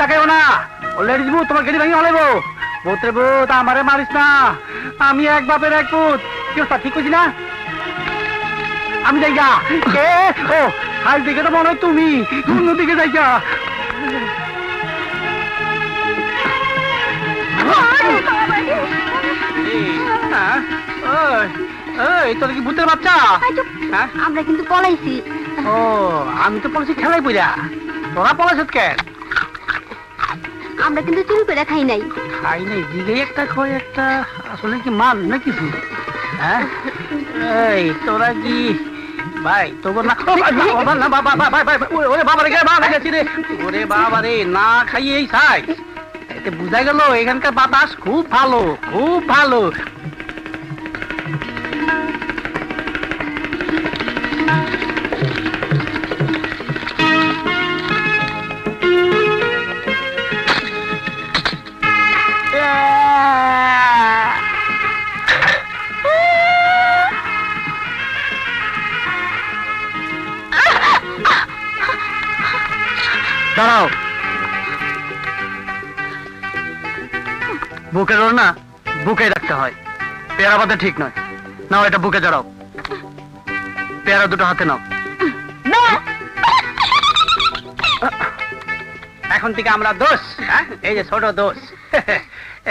তাকাইও না। লেডিস বউ তোমার গেড়ি ভাঙি হলাইবো। বোতরে বোত আমারে মারিস না। আমি এক বাপের এক পুত কি অবস্থা ঠিক কইছি না? আমি যাই যা কে ও হাল দিকে তো মনে হয় তুমি। অন্যদিকে যাই যা হ্যাঁ? তোর কি ভূতের বাচ্চা? হ্যাঁ? আমরা কিন্তু পলাইছি। ও আমি তো পড়েছি খেলাই পইরা। তোরা পড়াছ কেন? আমরা কিন্তু চুরি খাই নাই। খাই নাই দিকে একটা খয় একটা। আসলে কি মান না কিছু হ্যাঁ? এই তোরা কি? ভাই তোর না ভাই, না বাবা ভাই, ওরে বাবা রে বাবা গেছি রে? ওরে বাবা রে না খাইয়েই খাই এতে বুঝা গেল এখানকার বাতাস খুব ভালো খুব ভালো। দাঁড়াও। বুকে ধরো না বুকে রাখতে হয়। পেয়ারা বাঁধা ঠিক নয়। নাও এটা বুকে জড়াও। পেয়ারা দুটো হাতে নাও। এখন থেকে আমরা দোষ হ্যাঁ? এই যে ছোট দোষ।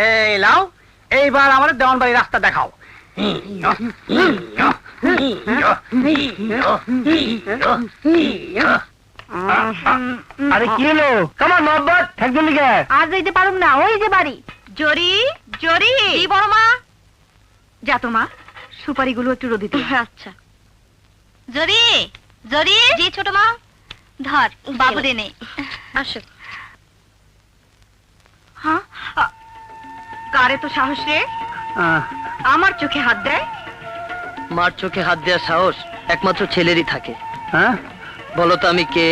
এই লাও এইবার আমার দেওয়ান বাড়ি রাস্তা দেখাও। আরে কি হলো? কেমন মহব্বত একজন লিখে আর যাইতে পারুম না ওই যে বাড়ি। জরি জরি। কি বড় মা? যা তো মা সুপারিগুলো একটু আচ্ছা। জরি জরি। জি ছোট মা। ধর বাবু রে নে আসো। হ্যাঁ কারে তো সাহস রে? আমার চোখে হাত দেয়? মার চোখে হাত দেওয়ার সাহস একমাত্র ছেলেরই থাকে। হ্যাঁ? বলো তো আমি কে?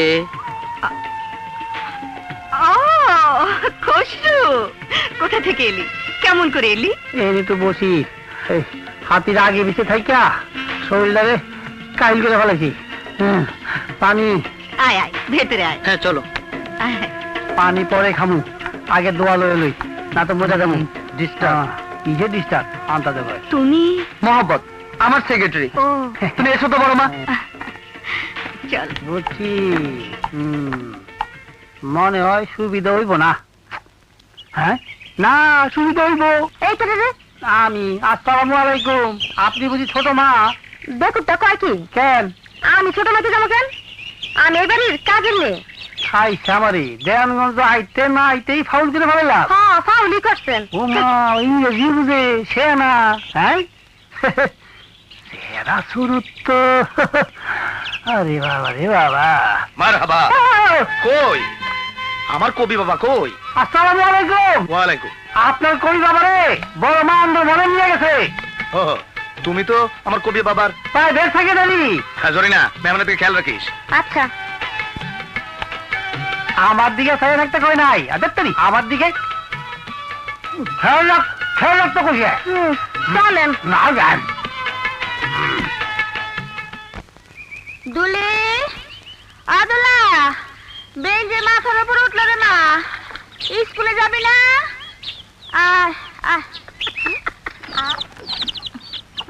খসরু কোথা থেকে এলি? কেমন করে এলি? এনে তো বসি। হাতির আগে বেঁচে থাইকা শরীরটারে কাইল করে ফেলেছি হ্যাঁ, পানি। আয় আয় ভেতরে আয়। হ্যাঁ চলো। পানি পরে খামু আগে দোয়া লয়ে লই না তো বোঝা যাব। ডিস্টার্ব কি যে ডিস্টার্ব আনতা দেবে। তুমি? মহব্বত আমার সেক্রেটারি তুমি এসো তো বড় মা। চল। বুঝছি মনে হয় সুবিধা হইব না। হ্যাঁ? না সুবিধা হইব। এই তো রে আমি আসসালামু আলাইকুম। আপনি বুঝি ছোট মা? দেখো তো কয় কি? কেন? আমি ছোট মাকে যাব কেন? আমি এই বাড়ির কাজের মেয়ে। খাই সামারি দেয়ানগঞ্জ আইতে না আইতেই ফাউল করে ফেলাম হ্যাঁ ফাউলি করছেন। ও মা ইংরেজি বুঝে সে না হ্যাঁ? সেরা শুরু তো আরে বাবা রে বাবা। মারহাবা। কই? আমার কবি বাবা কই? আসসালামু আলাইকুম। ওয়ালাইকুম। আপনার কই বাবা রে বড় মা আন্দোলনে নিয়ে গেছে। ও তুমি তো আমার কবি বাবার প্রায় দেড় থেকে জানি। হ্যাঁ জরিনা মেহমানের দিকে খেয়াল রাখিস। আচ্ছা। আমার দিকে সাইড থাকতে কই নাই। আর দেখতে আমার দিকে। খেয়াল রাখ খেয়াল রাখতে কইছে। চলেন। না গান দুলে? আদুলা বেঞ্জে মাথার উপর উঠল রে মা। স্কুলে যাবি না? আয়। আয়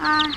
আয়।